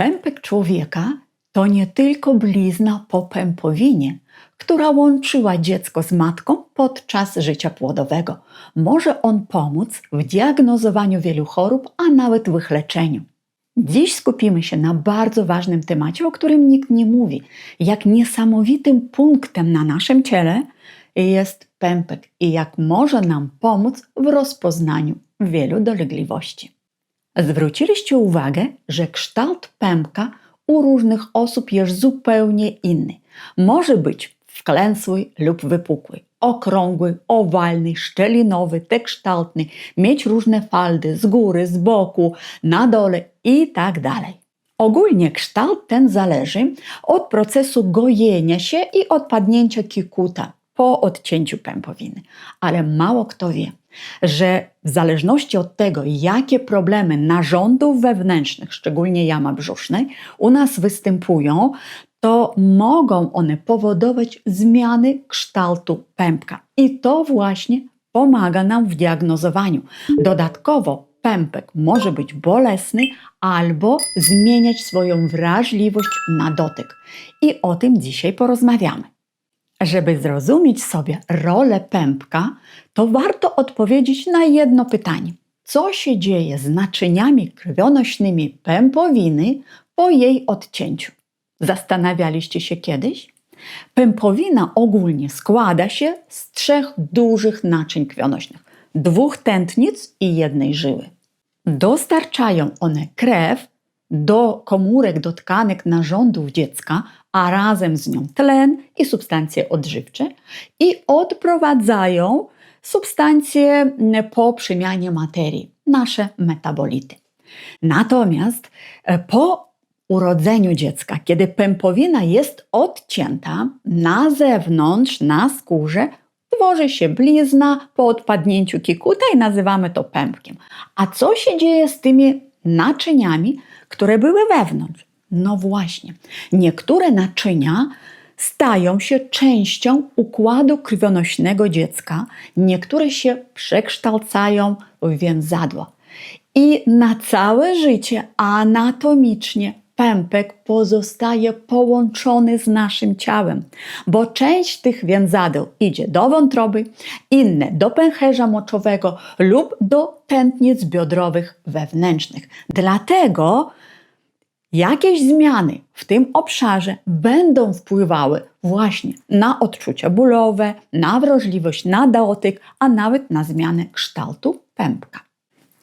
Pępek człowieka to nie tylko blizna po pępowinie, która łączyła dziecko z matką podczas życia płodowego. Może on pomóc w diagnozowaniu wielu chorób, a nawet w ich leczeniu. Dziś skupimy się na bardzo ważnym temacie, o którym nikt nie mówi. Jak niesamowitym punktem na naszym ciele jest pępek i jak może nam pomóc w rozpoznaniu wielu dolegliwości. Zwróciliście uwagę, że kształt pępka u różnych osób jest zupełnie inny. Może być wklęsły lub wypukły, okrągły, owalny, szczelinowy, tekształtny, mieć różne faldy z góry, z boku, na dole i tak dalej. Ogólnie kształt ten zależy od procesu gojenia się i odpadnięcia kikuta po odcięciu pępowiny. Ale mało kto wie, że w zależności od tego, jakie problemy narządów wewnętrznych, szczególnie jama brzusznej, u nas występują, to mogą one powodować zmiany kształtu pępka. I to właśnie pomaga nam w diagnozowaniu. Dodatkowo pępek może być bolesny albo zmieniać swoją wrażliwość na dotyk. I o tym dzisiaj porozmawiamy. Żeby zrozumieć sobie rolę pępka, to warto odpowiedzieć na jedno pytanie. Co się dzieje z naczyniami krwionośnymi pępowiny po jej odcięciu? Zastanawialiście się kiedyś? Pępowina ogólnie składa się z trzech dużych naczyń krwionośnych: dwóch tętnic i jednej żyły. Dostarczają one krew do komórek, do tkanek narządów dziecka, a razem z nią tlen i substancje odżywcze i odprowadzają substancje po przemianie materii, nasze metabolity. Natomiast e, po urodzeniu dziecka, kiedy pępowina jest odcięta, na zewnątrz, na skórze, tworzy się blizna po odpadnięciu kikuta i nazywamy to pępkiem. A co się dzieje z tymi naczyniami, które były wewnątrz? No właśnie, niektóre naczynia stają się częścią układu krwionośnego dziecka, niektóre się przekształcają w więzadła. I na całe życie anatomicznie pępek pozostaje połączony z naszym ciałem, bo część tych więzadeł idzie do wątroby, inne do pęcherza moczowego lub do tętnic biodrowych wewnętrznych. Dlatego jakieś zmiany w tym obszarze będą wpływały właśnie na odczucia bólowe, na wrażliwość na dotyk, a nawet na zmianę kształtu pępka.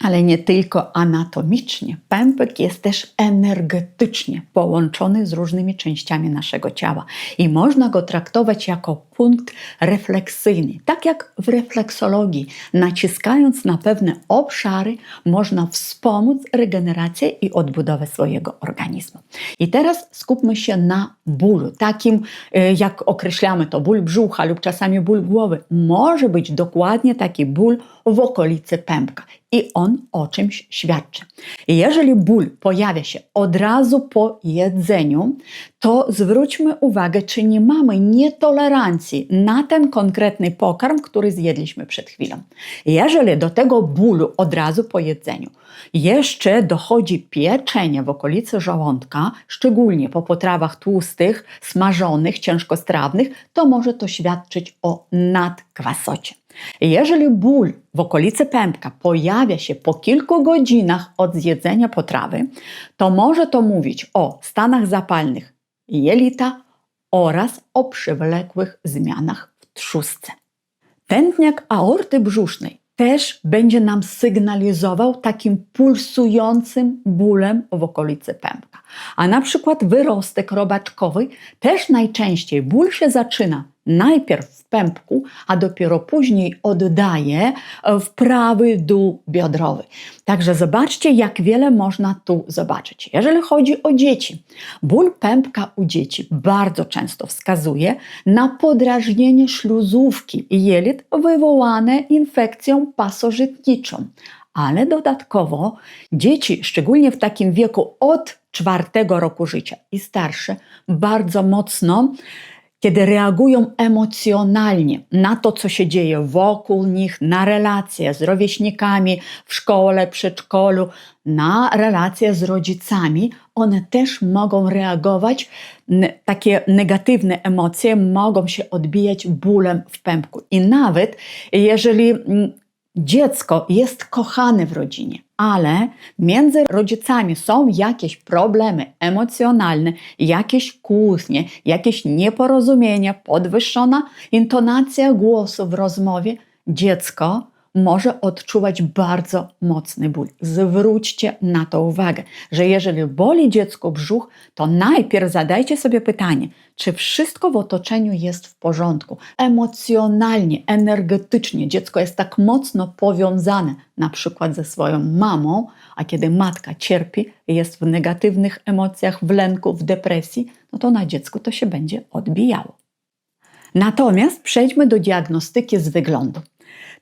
Ale nie tylko anatomicznie. Pępek jest też energetycznie połączony z różnymi częściami naszego ciała i można go traktować jako punkt refleksyjny. Tak jak w refleksologii, naciskając na pewne obszary, można wspomóc regenerację i odbudowę swojego organizmu. I teraz skupmy się na bólu. Takim, e, jak określamy to, ból brzucha lub czasami ból głowy. Może być dokładnie taki ból w okolicy pępka i on o czymś świadczy. Jeżeli ból pojawia się od razu po jedzeniu, to zwróćmy uwagę, czy nie mamy nietolerancji na ten konkretny pokarm, który zjedliśmy przed chwilą. Jeżeli do tego bólu od razu po jedzeniu jeszcze dochodzi pieczenie w okolicy żołądka, szczególnie po potrawach tłustych, smażonych, ciężkostrawnych, to może to świadczyć o nadkwasocie. Jeżeli ból w okolicy pępka pojawia się po kilku godzinach od zjedzenia potrawy, to może to mówić o stanach zapalnych jelita oraz o przewlekłych zmianach w trzustce. Tętniak aorty brzusznej też będzie nam sygnalizował takim pulsującym bólem w okolicy pępka. A na przykład wyrostek robaczkowy też najczęściej ból się zaczyna najpierw w pępku, a dopiero później oddaje w prawy dół biodrowy. Także zobaczcie, jak wiele można tu zobaczyć. Jeżeli chodzi o dzieci, ból pępka u dzieci bardzo często wskazuje na podrażnienie śluzówki jelit wywołane infekcją pasożytniczą. Ale dodatkowo dzieci, szczególnie w takim wieku od czwartego roku życia i starsze, bardzo mocno kiedy reagują emocjonalnie na to, co się dzieje wokół nich, na relacje z rówieśnikami w szkole, przedszkolu, na relacje z rodzicami, one też mogą reagować, takie negatywne emocje mogą się odbijać bólem w pępku. I nawet jeżeli mm, dziecko jest kochane w rodzinie, ale między rodzicami są jakieś problemy emocjonalne, jakieś kłótnie, jakieś nieporozumienia, podwyższona intonacja głosu w rozmowie, dziecko może odczuwać bardzo mocny ból. Zwróćcie na to uwagę, że jeżeli boli dziecko brzuch, to najpierw zadajcie sobie pytanie, czy wszystko w otoczeniu jest w porządku. Emocjonalnie, energetycznie dziecko jest tak mocno powiązane na przykład ze swoją mamą, a kiedy matka cierpi, jest w negatywnych emocjach, w lęku, w depresji, no to na dziecku to się będzie odbijało. Natomiast przejdźmy do diagnostyki z wyglądu.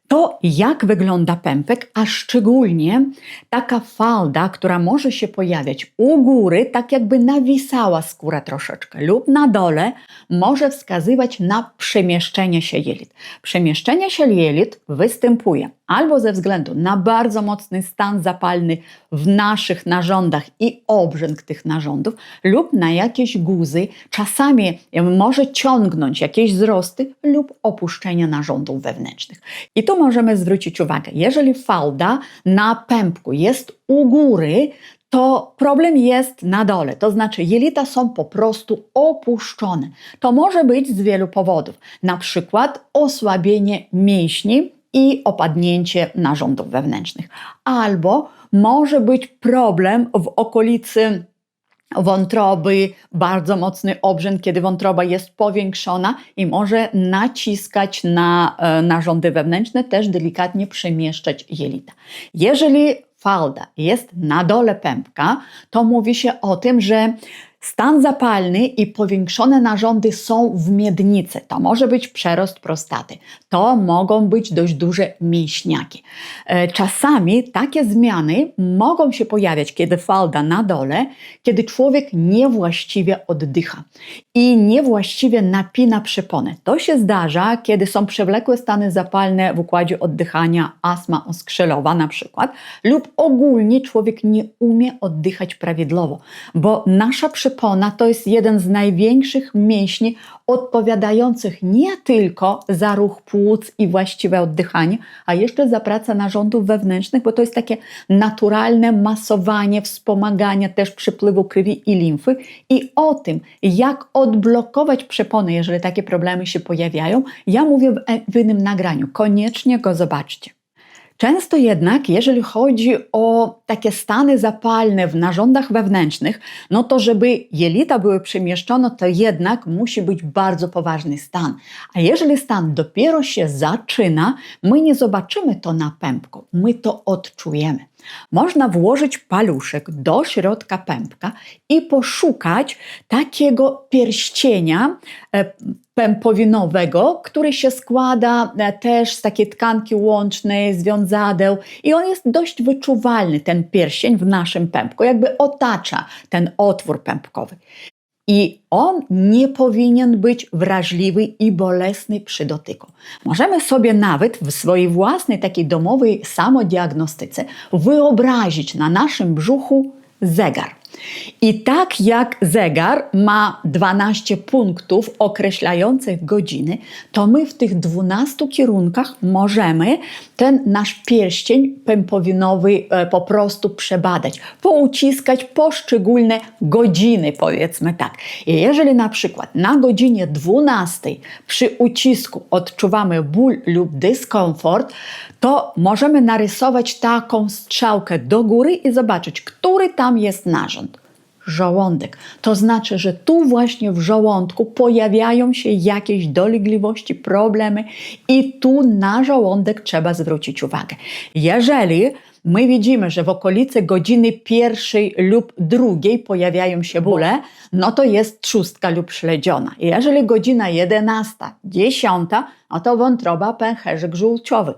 To, jak wygląda pępek, a szczególnie taka falda, która może się pojawiać u góry, tak jakby nawisała skóra troszeczkę, lub na dole, może wskazywać na przemieszczenie się jelit. Przemieszczenie się jelit występuje albo ze względu na bardzo mocny stan zapalny w naszych narządach i obrzęk tych narządów, lub na jakieś guzy, czasami może ciągnąć jakieś wzrosty lub opuszczenie narządów wewnętrznych. I możemy zwrócić uwagę, jeżeli falda na pępku jest u góry, to problem jest na dole, to znaczy jelita są po prostu opuszczone. To może być z wielu powodów, na przykład osłabienie mięśni i opadnięcie narządów wewnętrznych, albo może być problem w okolicy wątroby, bardzo mocny obrzęk, kiedy wątroba jest powiększona i może naciskać na e, narządy wewnętrzne, też delikatnie przemieszczać jelita. Jeżeli falda jest na dole pępka, to mówi się o tym, że Stan zapalny i powiększone narządy są w miednicy. To może być przerost prostaty. To mogą być dość duże mięśniaki. E, czasami takie zmiany mogą się pojawiać, kiedy falda na dole, kiedy człowiek niewłaściwie oddycha i niewłaściwie napina przeponę. To się zdarza, kiedy są przewlekłe stany zapalne w układzie oddychania, astma oskrzelowa na przykład, lub ogólnie człowiek nie umie oddychać prawidłowo, bo nasza przepona to jest jeden z największych mięśni odpowiadających nie tylko za ruch płuc i właściwe oddychanie, a jeszcze za pracę narządów wewnętrznych, bo to jest takie naturalne masowanie, wspomaganie też przepływu krwi i limfy i o tym, jak odblokować przepony, jeżeli takie problemy się pojawiają, ja mówię w, w innym nagraniu. Koniecznie go zobaczcie. Często jednak, jeżeli chodzi o takie stany zapalne w narządach wewnętrznych, no to żeby jelita były przemieszczone, to jednak musi być bardzo poważny stan. A jeżeli stan dopiero się zaczyna, my nie zobaczymy to na pępku, my to odczujemy. Można włożyć paluszek do środka pępka i poszukać takiego pierścienia e, pępowinowego, który się składa e, też z takiej tkanki łącznej, związadeł i on jest dość wyczuwalny, ten pierścień w naszym pępku, jakby otacza ten otwór pępkowy. I on nie powinien być wrażliwy i bolesny przy dotyku. Możemy sobie nawet w swojej własnej takiej domowej samodiagnostyce wyobrazić na naszym brzuchu zegar. I tak jak zegar ma 12 punktów określających godziny, to my w tych 12 kierunkach możemy ten nasz pierścień pępowinowy e, po prostu przebadać, pouciskać poszczególne godziny, powiedzmy tak. I jeżeli na przykład na godzinie 12 przy ucisku odczuwamy ból lub dyskomfort, to możemy narysować taką strzałkę do góry i zobaczyć, który tam jest narząd żołądek. To znaczy, że tu właśnie w żołądku pojawiają się jakieś dolegliwości, problemy i tu na żołądek trzeba zwrócić uwagę. Jeżeli my widzimy, że w okolicy godziny pierwszej lub drugiej pojawiają się bóle, no to jest trzustka lub śledziona. Jeżeli godzina jedenasta, dziesiąta, no to wątroba, pęcherzyk żółciowy.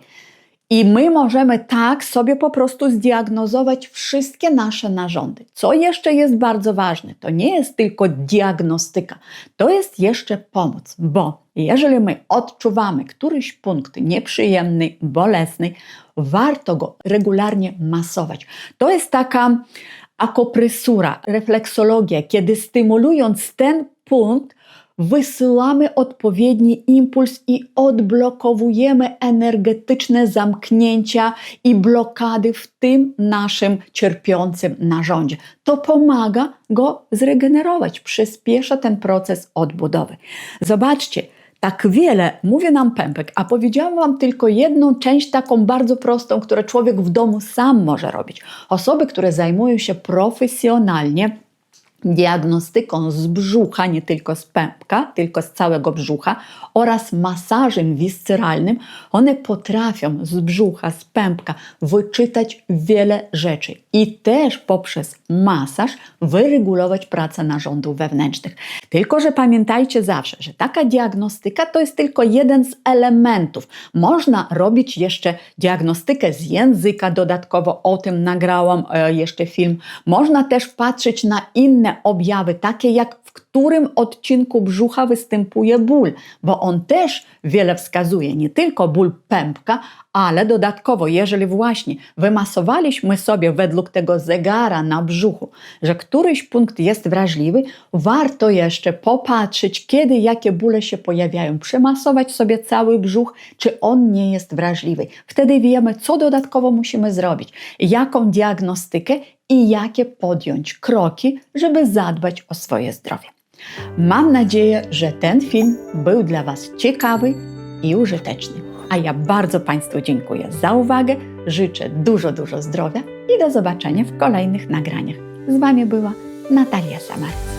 I my możemy tak sobie po prostu zdiagnozować wszystkie nasze narządy. Co jeszcze jest bardzo ważne, to nie jest tylko diagnostyka, to jest jeszcze pomoc, bo jeżeli my odczuwamy któryś punkt nieprzyjemny, bolesny, warto go regularnie masować. To jest taka akopresura, refleksologia, kiedy stymulując ten punkt, wysyłamy odpowiedni impuls i odblokowujemy energetyczne zamknięcia i blokady w tym naszym cierpiącym narządzie. To pomaga go zregenerować, przyspiesza ten proces odbudowy. Zobaczcie, tak wiele mówi nam pępek, a powiedziałam Wam tylko jedną część, taką bardzo prostą, którą człowiek w domu sam może robić. Osoby, które zajmują się profesjonalnie diagnostyką z brzucha, nie tylko z pępka, tylko z całego brzucha oraz masażem wisceralnym, one potrafią z brzucha, z pępka wyczytać wiele rzeczy i też poprzez masaż wyregulować pracę narządów wewnętrznych. Tylko, że pamiętajcie zawsze, że taka diagnostyka to jest tylko jeden z elementów. Można robić jeszcze diagnostykę z języka, dodatkowo o tym nagrałam e, jeszcze film. Można też patrzeć na inne objawy, takie jak w którym odcinku brzucha występuje ból, bo on też wiele wskazuje, nie tylko ból pępka, ale dodatkowo, jeżeli właśnie wymasowaliśmy sobie według tego zegara na brzuchu, że któryś punkt jest wrażliwy, warto jeszcze popatrzeć, kiedy jakie bóle się pojawiają, przemasować sobie cały brzuch, czy on nie jest wrażliwy. Wtedy wiemy, co dodatkowo musimy zrobić, jaką diagnostykę i jakie podjąć kroki, żeby zadbać o swoje zdrowie. Mam nadzieję, że ten film był dla Was ciekawy i użyteczny. A ja bardzo Państwu dziękuję za uwagę, życzę dużo, dużo zdrowia i do zobaczenia w kolejnych nagraniach. Z Wami była Natalia Samarc.